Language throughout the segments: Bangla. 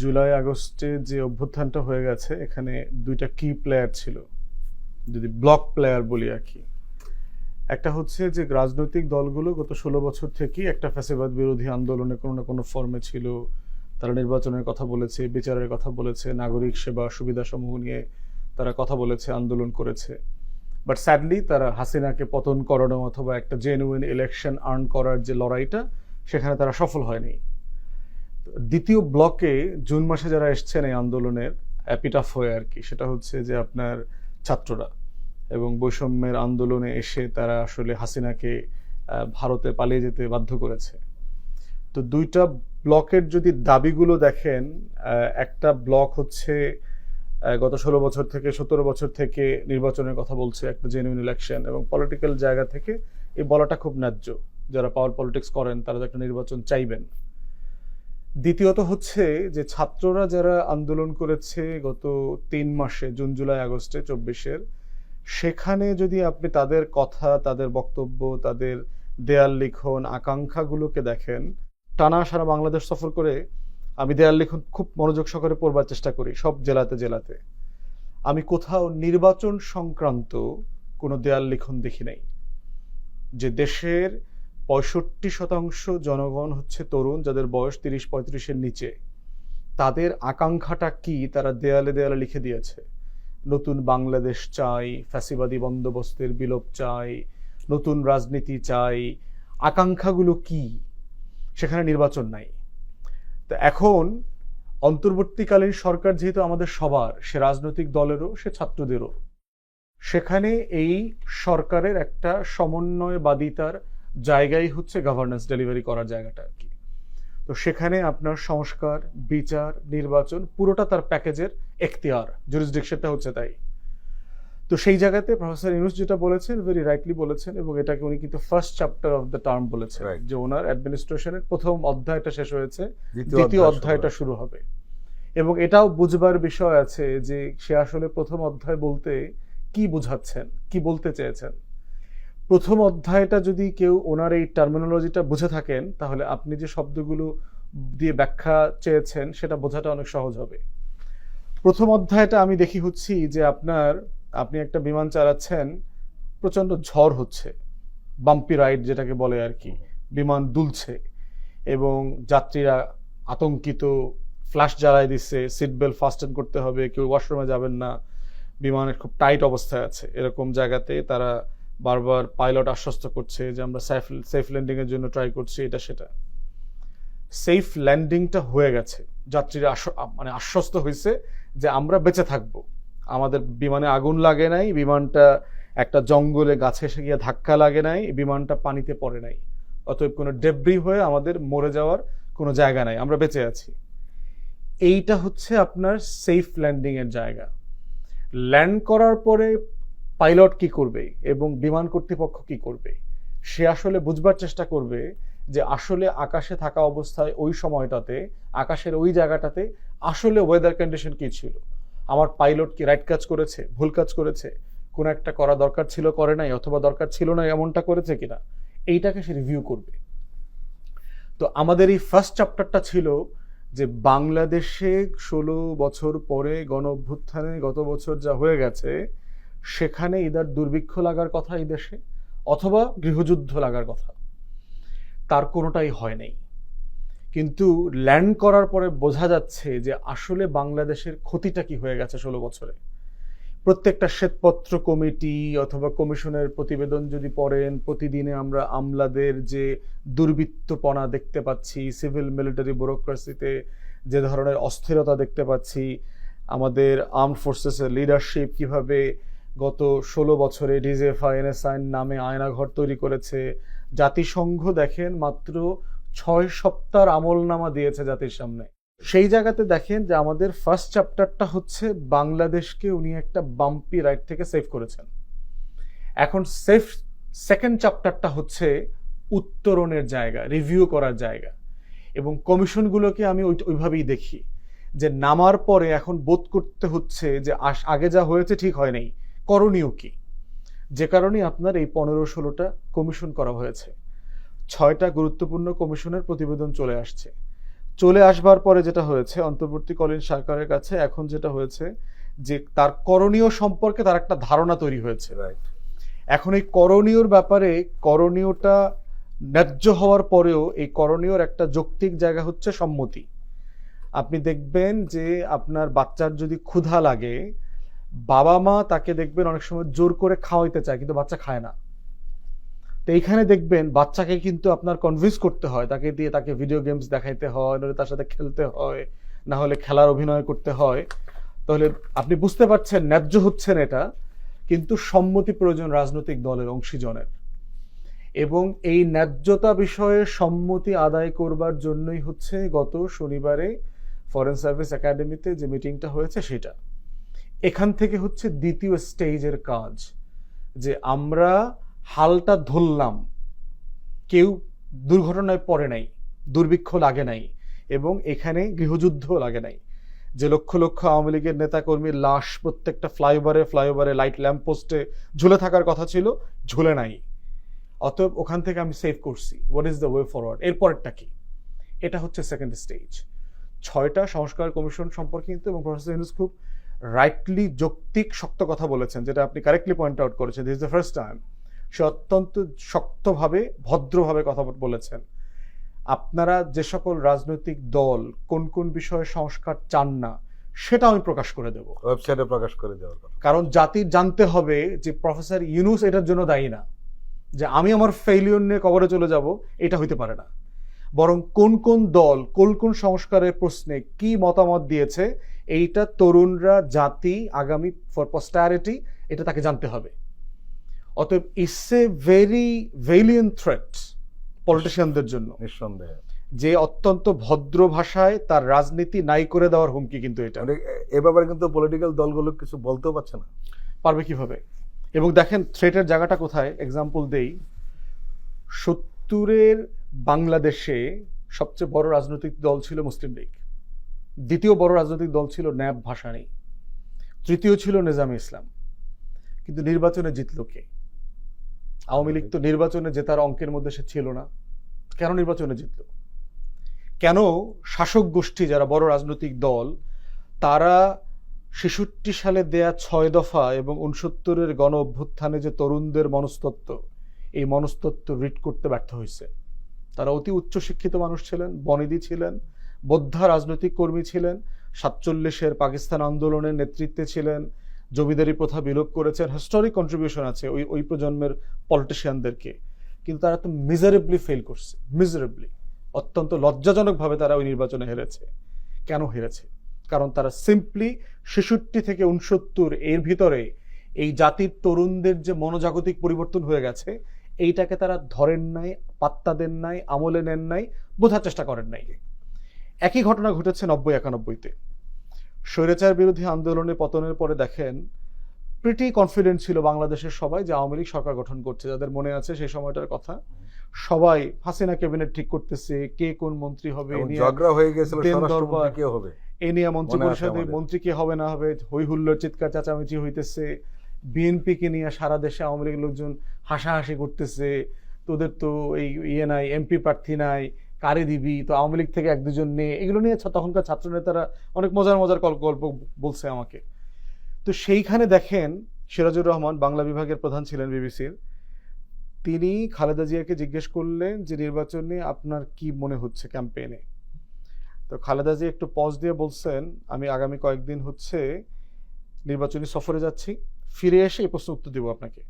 জুলাই আগস্টে যে অভ্যুত্থানটা হয়ে গেছে, এখানে দুইটা কি প্লেয়ার ছিল। যদি ব্লক প্লেয়ার বলি আর কি। একটা হচ্ছে যে রাজনৈতিক দলগুলো গত ষোলো বছর থেকেই একটা ফ্যাসিবাদ বিরোধী আন্দোলনে কোনো না কোনো ফর্মে ছিল। তারা নির্বাচনের কথা বলেছে, বিচারের কথা বলেছে, নাগরিক সেবা সুবিধা সমূহ নিয়ে তারা কথা বলেছে, আন্দোলন করেছে। বাট স্যাডলি তারা হাসিনাকে পতন করানো অথবা একটা জেনুইন ইলেকশন আর্ন করার যে লড়াইটা, সেখানে তারা সফল হয়নি। দ্বিতীয় ব্লকে জুন মাসে যারা এসছেন এই আন্দোলনের অ্যাপিটাফ হয়ে আর কি, সেটা হচ্ছে যে আপনার ছাত্ররা এবং বৈষম্যের আন্দোলনে এসে তারা আসলে হাসিনাকে ভারতে পালিয়ে যেতে বাধ্য করেছে। তো দুইটা ব্লকের যদি দাবিগুলো দেখেন একটা ব্লক হচ্ছে গত ষোলো বছর থেকে, সতেরো বছর থেকে নির্বাচনের কথা বলছে একটা জেনুইন ইলেকশন এবং পলিটিক্যাল জায়গা থেকে, এই বলাটা খুব ন্যায্য। যারা পাওয়ার পলিটিক্স করেন, তারা একটা নির্বাচন চাইবেন। দ্বিতীয়ত হচ্ছে যে ছাত্ররা যারা আন্দোলন করেছে গত তিন মাসে, জুন, জুলাই, আগস্টে, চব্বিশের, সেখানে যদি আপনি তাদের কথা, তাদের বক্তব্য, তাদের দেয়াল লিখন, আকাঙ্ক্ষাগুলোকে দেখেন, টানা সারা বাংলাদেশ সফর করে আমি দেয়াল লিখন খুব মনোযোগ সহকারে পড়বার চেষ্টা করি, সব জেলাতে জেলাতে। আমি কোথাও নির্বাচন সংক্রান্ত কোনো দেয়াল লিখন দেখি নাই। যে দেশের পঁয়ষট্টি শতাংশ জনগণ হচ্ছে তরুণ যাদের বয়স তিরিশ পঁয়ত্রিশের নিচে। তাদের আকাঙ্ক্ষাটা কি তারা দেয়ালে দেয়ালে লিখে দিয়েছে। নতুন বাংলাদেশ চাই, ফ্যাসিবাদী বন্দোবস্তের বিলোপ চাই, নতুন রাজনীতি চাই, আকাঙ্ক্ষাগুলো কি? সেখানে নির্বাচন নাই। তো এখন অন্তর্বর্তীকালীন সরকার যেহেতু আমাদের সবার, সে রাজনৈতিক দলেরও, সে ছাত্রদেরও। সেখানে এই সরকারের একটা সমন্বয়বাদিতার জায়গাই হচ্ছে গভর্নেন্স ডেলিভারি করার জায়গাটা আর কি। তো সেখানে আপনার সংস্কার বিচার নির্বাচন পুরোটা তার প্যাকেজের এখতিয়ার জুরিসডিকশনটা হচ্ছে তাই। তো সেই জায়গাতে প্রফেসর ইউনুস যেটা বলেছেন ভেরি রাইটলি বলেছেন এবং এটাকে উনি কিন্তু first chapter of the term বলেছেন. যে ওনার অ্যাডমিনিস্ট্রেশনের প্রথম অধ্যায়টা শেষ হয়েছে দ্বিতীয় অধ্যায়টা শুরু হবে। এবং এটাও বুঝবার বিষয় আছে যে সে আসলে প্রথম অধ্যায় বলতে কি বুঝাচ্ছেন কি বলতে চেয়েছেন। প্রথম অধ্যায়টা যদি কেউ ওনার এই টার্মিনোলজিটা বুঝে থাকেন, তাহলে আপনি যে শব্দগুলো দিয়ে ব্যাখ্যা চেয়েছেন, সেটা বোঝাটা অনেক সহজ হবে। প্রথম অধ্যায়টা আমি দেখি হচ্ছি যে আপনার, আপনি একটা বিমান চালাচ্ছেন প্রচণ্ড ঝড় হচ্ছে বাম্পি রাইড যেটাকে বলে আর কি, বিমান দুলছে, এবং যাত্রীরা আতঙ্কিত ফ্ল্যাশ জ্বালায় দিচ্ছে সিট বেল্ট ফাস্টেন করতে হবে, কেউ ওয়াশরুমে যাবেন না, বিমানের খুব টাইট অবস্থায় আছে, এরকম জায়গাতে তারা বারবার পাইলট আশ্বস্ত করছে যে আমরা সেফ সেফ ল্যান্ডিং এর জন্য ট্রাই করছি, এটা, সেটা। সেফ ল্যান্ডিংটা হয়ে গেছে। যাত্রীরা মানে আশ্বস্ত হয়েছে যে আমরা বেঁচে থাকব। আমাদের বিমানে আগুন লাগে নাই, বিমানটা একটা জঙ্গলে গাছে এসে গিয়ে ধাক্কা লাগে নাই, বিমানটা পানিতে পড়ে নাই। অতএব কোনো ডেব্রি হয়ে আমাদের মরে যাওয়ার কোনো জায়গা নাই, আমরা বেঁচে আছি। এইটা হচ্ছে আপনার সেফ ল্যান্ডিং এর জায়গা। ল্যান্ড করার পরে পাইলট কি করবে এবং বিমান কর্তৃপক্ষ কি করবে? সে আসলে বুঝবার চেষ্টা করবে যে আসলে আকাশে থাকা অবস্থায় ওই সময়টাতে, আকাশের ওই জায়গাটাতে আসলে ওয়েদার কন্ডিশন কি ছিল? আমার পাইলট কি রাইট কাজ করেছে, ভুল কাজ করেছে? কোনো একটা করা দরকার ছিল, করে নাই অথবা দরকার ছিল না, এমনটা করেছে কিনা? এইটাকে সে রিভিউ করবে। তো আমাদের এই ফার্স্ট চ্যাপ্টারটা ছিল যে বাংলাদেশে ষোলো বছর পরে গণ অভ্যুত্থানে গত বছর যা হয়ে গেছে সেখানে ইদার দুর্ভিক্ষ লাগার কথা এই দেশে, অথবা গৃহযুদ্ধ লাগার কথা। তার কোনোটাই হয় নাই। কিন্তু ল্যান্ড করার পরে বোঝা যাচ্ছে যে আসলে বাংলাদেশের ক্ষতিটা কি হয়ে গেছে ষোলো বছরে। প্রত্যেকটা শ্বেতপত্র কমিটি অথবা কমিশনের প্রতিবেদন যদি পড়েন, প্রতিদিনে আমরা আমলাদের যে দুর্বৃত্তপনা দেখতে পাচ্ছি, সিভিল মিলিটারি ব্যুরোক্রেসিতে যে ধরনের অস্থিরতা দেখতে পাচ্ছি, আমাদের আর্ম ফোর্সেসের লিডারশিপ কীভাবে গত ষোলো বছরে ডিজেফা এনএসআইন নামে আয়নাঘর তৈরি করেছে। জাতিসংঘ দেখেন মাত্র ছয় সপ্তাহ আমলনামা দিয়েছে জাতির সামনে। সেই জায়গাতে দেখেন যে আমাদের ফার্স্ট চ্যাপ্টারটা হচ্ছে বাংলাদেশকে উনি একটা বাম্পি রাইট থেকে সেভ করেছেন। এখন সেফ সেকেন্ড চ্যাপ্টারটা হচ্ছে উত্তরণের জায়গা রিভিউ করার জায়গা। এবং কমিশনগুলোকে আমি ওই ওইভাবেই দেখি যে নামার পরে এখন বোধ করতে হচ্ছে যে আগে যা হয়েছে ঠিক হয় নাই। করণীয় কি? যে কারণে আপনার এই পনেরো ষোলোটা কমিশন করা হয়েছে। ছয়টা গুরুত্বপূর্ণ কমিশনের প্রতিবেদন চলে আসছে। চলে আসবার পরে যেটা হয়েছে অন্তর্বর্তীকালীন সরকারের কাছে এখন যেটা হয়েছে যে তার করণীয় সম্পর্কে তার একটা ধারণা তৈরি হয়েছে। রাইট এখন এই করণীয়র ব্যাপারে করণীয়টা ন্যায্য হওয়ার পরেও এই করণীয়র একটা যৌক্তিক জায়গা হচ্ছে সম্মতি। আপনি দেখবেন যে আপনার বাচ্চার যদি ক্ষুধা লাগে বাবা মা তাকে দেখবেন অনেক সময় জোর করে খাওয়াইতে চায়, কিন্তু বাচ্চা খায় না। তো এইখানে দেখবেন বাচ্চাকে কিন্তু আপনার কনভিন্স করতে হয়, তাকে দিয়ে তাকে ভিডিও গেমস দেখাইতে হয়, নাহলে তার সাথে খেলতে হয় না হলে খেলার অভিনয় করতে হয়। তাহলে আপনি বুঝতে পারছেন, ন্যায্য হচ্ছেন এটা, কিন্তু সম্মতি প্রয়োজন রাজনৈতিক দলের অংশীজনের। এবং এই ন্যায্যতা বিষয়ে সম্মতি আদায় করবার জন্যই হচ্ছে গত শনিবারে ফরেন সার্ভিস একাডেমিতে যে মিটিংটা হয়েছে সেটা। এখান থেকে হচ্ছে দ্বিতীয় স্টেজের কাজ, যে আমরা হালটা ধরলাম, কেউ দুর্ঘটনায় পড়ে নাই, দুর্ভিক্ষ লাগে নাই, এবং এখানে গৃহযুদ্ধ লাগে নাই, যে লক্ষ লক্ষ আওয়ামী লীগের নেতাকর্মীর লাশ প্রত্যেকটা ফ্লাইওভারে ফ্লাইওভারে লাইট ল্যাম্প পোস্টে ঝুলে থাকার কথা ছিল, ঝুলে নাই। অতএব ওখান থেকে আমি সেভ করছি। What is the way forward এরপরেরটা কি? এটা হচ্ছে সেকেন্ড স্টেজ ছয়টা সংস্কার কমিশন সম্পর্কে কিন্তু এবং প্রফেসর ইউনুস খুব রাইটলি যৌক্তিক শক্ত কথা বলেছেন যেটা আপনি কারেক্টলি পয়েন্ট আউট করেছেন দিস দ্য ফার্স্ট টাইম সে অত্যন্ত শক্তভাবে ভদ্রভাবে কথা বলেছেন। আপনারা যে সকল রাজনৈতিক দল কোন কোন বিষয়ে সংস্কার চান না সেটা আমি প্রকাশ করে দেব। ওয়েবসাইটে প্রকাশ করে দেওয়ার কথা। কারণ জাতির জানতে হবে যে প্রফেসর ইউনুস এটার জন্য দায়ী না। যে আমি আমার ফেইলিয়র নিয়ে কবরে চলে যাব এটা হইতে পারে না। বরং কোন কোন দল কোন কোন সংস্কারের প্রশ্নে কি মতামত দিয়েছে এইটা তরুণরা জাতি আগামী ফর পস্টারিটি এটা তাকে জানতে হবে। অতএব it's a very violent threat পলিটিশিয়ানদের জন্য। নিঃসন্দেহে। যে অত্যন্ত ভদ্র ভাষায় তার রাজনীতি নাই করে দেওয়ার হুমকি কিন্তু এটা। মানে এ ব্যাপারে কিন্তু পলিটিক্যাল দলগুলো কিছু বলতেও পারছে না। পারবে কীভাবে? এবং দেখেন থ্রেটের জায়গাটা কোথায়? এক্সাম্পল দেই। সত্তরের বাংলাদেশে সবচেয়ে বড় রাজনৈতিক দল ছিল মুসলিম লীগ। দ্বিতীয় বড় রাজনৈতিক দল ছিল ন্যাব ভাসানী, তৃতীয় ছিল নিজামে ইসলাম। কিন্তু নির্বাচনে জিতল কে? আওয়ামী লীগ তো নির্বাচনে জেতার অঙ্কের মধ্যে সে ছিল না। কেন নির্বাচনে জিতল? কেন শাসক গোষ্ঠী যারা বড় রাজনৈতিক দল, তারা ছেষট্টি সালে দেয়া ছয় দফা এবং উনসত্তরের গণ অভ্যুত্থানে যে তরুণদের মনস্তত্ত্ব, এই মনস্তত্ত্ব রিড করতে ব্যর্থ হয়েছে। তারা অতি উচ্চশিক্ষিত মানুষ ছিলেন, বনিদি ছিলেন বোদ্ধা রাজনৈতিক কর্মী ছিলেন, সাতচল্লিশের পাকিস্তান আন্দোলনের নেতৃত্বে ছিলেন জমিদারি প্রথা বিলোপ করেছেন হিস্টোরিক কন্ট্রিবিউশন আছে ওই ওই প্রজন্মের পলিটিশিয়ানদেরকে কিন্তু তারা তো মিজারেবলি ফেল করছে মিজারেবলি অত্যন্ত লজ্জাজনকভাবে তারা ওই নির্বাচনে হেরেছে। কেন হেরেছে? কারণ তারা সিম্পলি ছেষট্টি থেকে উনসত্তর এর ভিতরে এই জাতির তরুণদের যে মনোজাগতিক পরিবর্তন হয়ে গেছে, এইটাকে তারা ধরেন নাই, পাত্তা দেন নাই, আমলে নেন নাই, বোঝার চেষ্টা করেন নাই। একই ঘটনা ঘটেছে নব্বই একানব্বইতে। স্বৈরাচার বিরোধী আন্দোলনে পতনের পরে দেখেন প্রিটি কনফিডেন্ট ছিল বাংলাদেশের সবাই যে আওয়ামী লীগ সরকার গঠন করছে। যাদের মনে আছে সেই সময়টার কথা সবাই হাসিনা ক্যাবিনেট ঠিক করতেছে কে কোন মন্ত্রী হবে এ নিয়ে ঝগড়া হয়ে গেছিল দেন স্বরাষ্ট্রমন্ত্রী দরবার। কে হবে? এ নিয়ে মন্ত্রী মনে পরিষদে মন্ত্রী কে হবে না হবে হই হুল্লোড় চিৎকার চেঁচামেচি হইতেছে বিএনপি কে নিয়ে সারা দেশে আওয়ামী লীগের লোকজন হাসাহাসি করতেছে তোদের তো এই ইয়ে নাই এমপি প্রার্থী নাই কারে দিবি? তো আওয়ামী লীগ থেকে এক দুজন নিয়ে এগুলো নিয়ে তখনকার ছাত্র নেতারা অনেক মজার মজার গল্প বলছে আমাকে। তো সেইখানে দেখেন সিরাজুর রহমান, বাংলা বিভাগের প্রধান ছিলেন বিবিসির। তিনি খালেদা জিয়াকে জিজ্ঞেস করলেন যে, নির্বাচনে আপনার কি মনে হচ্ছে ক্যাম্পেইনে তো খালেদা জি একটু পজ দিয়ে বলছেন, আমি আগামী কয়েকদিন হচ্ছে নির্বাচনী সফরে যাচ্ছি। ফিরে এসে এই প্রশ্ন উত্তর দিব আপনাকে।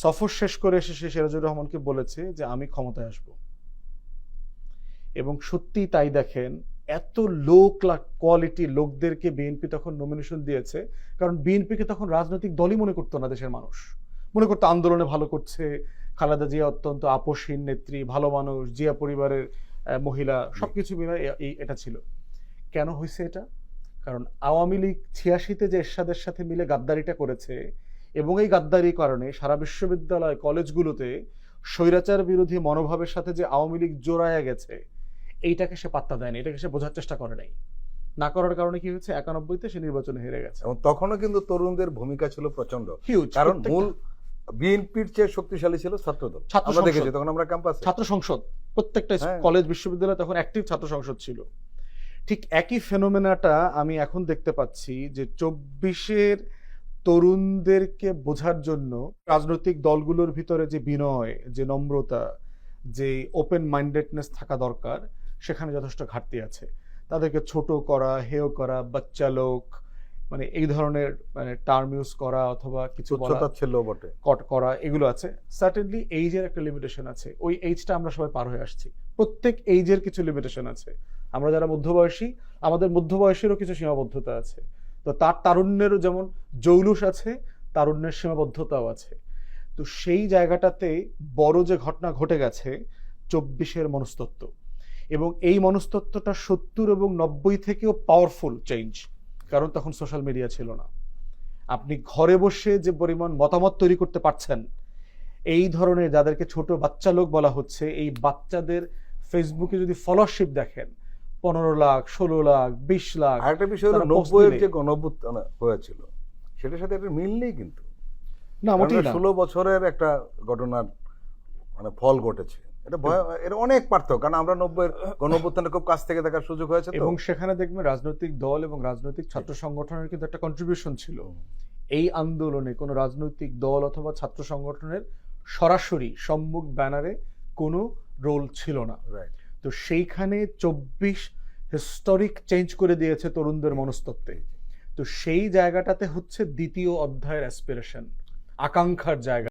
সফর শেষ করে এসে সে সিরাজুর রহমানকে বলেছে যে, আমি ক্ষমতায় আসব। এবং সত্যি তাই দেখেন, এত লো কোয়ালিটি লোকদেরকে বিএনপি তখন নমিনেশন দিয়েছে, কারণ বিএনপিকে তখন রাজনৈতিক দলই মনে করতো না দেশের মানুষ। মনে করতো আন্দোলনে ভালো করছে, খালেদা জিয়া অত্যন্ত আপোষহীন নেত্রী, ভালো মানুষ, জিয়া পরিবারের মহিলা, সবকিছু মিলে এ- এই- এটা ছিল। কেন হয়েছে এটা? কারণ আওয়ামী লীগ ছিয়াশিতে যে এরশাদের সাথে মিলে গাদ্দারিটা করেছে এবং এই গাদ্দারির কারণে সারা বিশ্ববিদ্যালয়, কলেজগুলোতে স্বৈরাচার বিরোধী মনোভাবের সাথে যে আওয়ামী লীগ জোড়ায়া গেছে এইটাকে সে পাত্তা দেয়নি এটাকে সে বোঝার চেষ্টা করে নাই। না করার কারণে কি হয়েছে? একানব্বইতে সে নির্বাচনে হেরে গেছে। এবং তখনও কিন্তু তরুণদের ভূমিকা ছিল প্রচণ্ড কারণ মূল বিএনপির চেয়ে শক্তিশালী ছিল ছাত্রদল। ছাত্র আমরা দেখেছি তখন আমরা ক্যাম্পাসে। ছাত্র সংসদ। প্রত্যেকটা হ্যাঁ। কলেজ বিশ্ববিদ্যালয়ে তখন অ্যাক্টিভ ছাত্র সংসদ ছিল। ঠিক একই ফেনোমেনাটা আমি এখন দেখতে পাচ্ছি যে চব্বিশের তরুণদেরকে বোঝার জন্য রাজনৈতিক দলগুলোর ভিতরে যে বিনয় যে নম্রতা যে ওপেন মাইন্ডেডনেস থাকা দরকার সেখানে যথেষ্ট ঘাটতি আছে। তাদেরকে ছোট করা হেয় করা বাচ্চা লোক মানে এই ধরনের মানে টার্ম ইউজ করা অথবা কিছু বটে। কট করা এগুলো আছে। সার্টেনলি এইজের একটা লিমিটেশন আছে। ওই এইজটা আমরা সবাই পার হয়ে আসছি। প্রত্যেক এইজের কিছু লিমিটেশন আছে। আমরা যারা মধ্যবয়সী আমাদের মধ্যবয়সেরও কিছু সীমাবদ্ধতা আছে। তো তার তারুণ্যেরও যেমন জৌলুস আছে তারুণ্যের সীমাবদ্ধতাও আছে। তো সেই জায়গাটাতে বড় যে ঘটনা ঘটে গেছে চব্বিশের মনস্তত্ত্ব। এবং এই মনস্তত্ত্বটা সত্তর এবং নব্বই থেকেও পাওয়ারফুল চেঞ্জ কারণ তখন সোশ্যাল মিডিয়া ছিল না। আপনি ঘরে বসে যে পরিমাণ মতামত তৈরি করতে পারছেন এই ধরনের যাদেরকে ছোট বাচ্চা লোক বলা হচ্ছে এই বাচ্চাদের ফেসবুকে যদি ফলোয়ারশিপ দেখেন পনেরো লাখ ষোলো লাখ বিশ লাখ আরেকটা বিষয় হলো নব্বইয়ের যে গণঅভ্যুত্থান হয়েছিল সেটার সাথে একটা মিল নেই কিন্তু। না। ষোলো বছরের একটা ঘটনার মানে ফল ঘটেছে। এটা ভয় এটা অনেক পার্থক্য কারণ আমরা নব্বইয়ের খুব কাছ থেকে দেখার সুযোগ হয়েছে এবং সেখানে দেখবেন রাজনৈতিক দল এবং রাজনৈতিক ছাত্র সংগঠনের কিন্তু একটা কন্ট্রিবিউশন ছিল। এই আন্দোলনে কোনো রাজনৈতিক দল অথবা ছাত্র সংগঠনের সরাসরি সম্মুখ ব্যানারে কোনো রোল ছিল না। তো সেইখানে চব্বিশ হিস্টোরিক চেঞ্জ করে দিয়েছে তরুণদের মনস্তত্ত্বে। তো সেই জায়গাটাতে হচ্ছে দ্বিতীয় অধ্যায়ের অ্যাসপিরেশন আকাঙ্ক্ষার জায়গা।